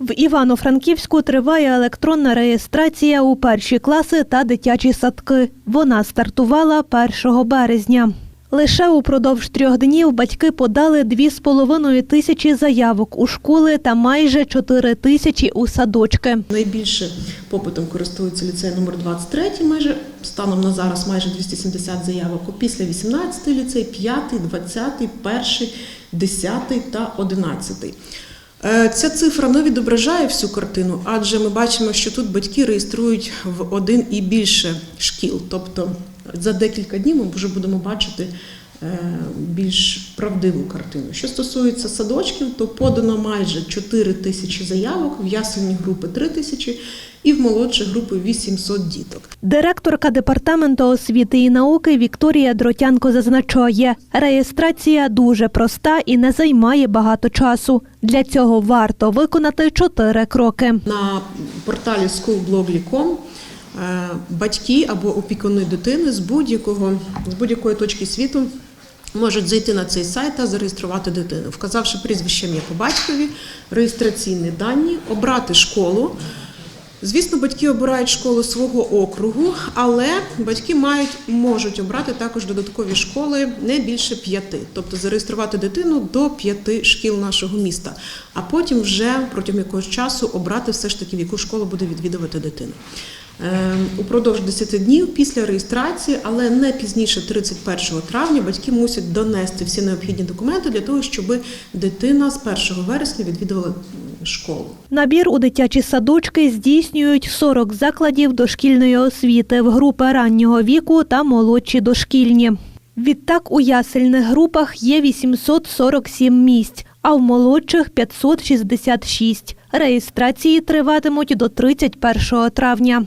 В Івано-Франківську триває електронна реєстрація у перші класи та дитячі садки. Вона стартувала 1 березня. Лише упродовж трьох днів батьки подали 2,5 тисячі заявок у школи та майже 4 тисячі у садочки. Найбільше попитом користується ліцей номер 23, майже станом на зараз майже 270 заявок. Після 18 ліцей, 5, 20, 1, 10 та 11. Е, Ця цифра не відображає всю картину, адже ми бачимо, що тут батьки реєструють в один і більше шкіл. Тобто за декілька днів ми вже будемо бачити е, більш правдиву картину. Що стосується садочків, то подано майже 4 тисячі заявок, в ясельні групи 3 тисячі і в молодші групи 800 діток. Директорка департаменту освіти і науки Вікторія Дротянко зазначає, реєстрація дуже проста і не займає багато часу. Для цього варто виконати чотири кроки. На порталі schoolblog.com е, батьки або опікуни дитини з будь-якого з будь-якої точки світу можуть зайти на цей сайт та зареєструвати дитину, вказавши прізвище ім'я по батькові, реєстраційні дані, обрати школу. Звісно, батьки обирають школу свого округу, але батьки мають можуть обрати також додаткові школи не більше п'яти, тобто зареєструвати дитину до п'яти шкіл нашого міста, а потім вже протягом якогось часу обрати все ж таки, в яку школу буде відвідувати дитина. Е, Упродовж 10 днів після реєстрації, але не пізніше 31 травня, батьки мусять донести всі необхідні документи для того, щоб дитина з 1 вересня відвідувала школу. Набір у дитячі садочки здійснюють 40 закладів дошкільної освіти в групи раннього віку та молодші дошкільні. Відтак у ясельних групах є 847 місць, а в молодших 566. Реєстрації триватимуть до 31 травня.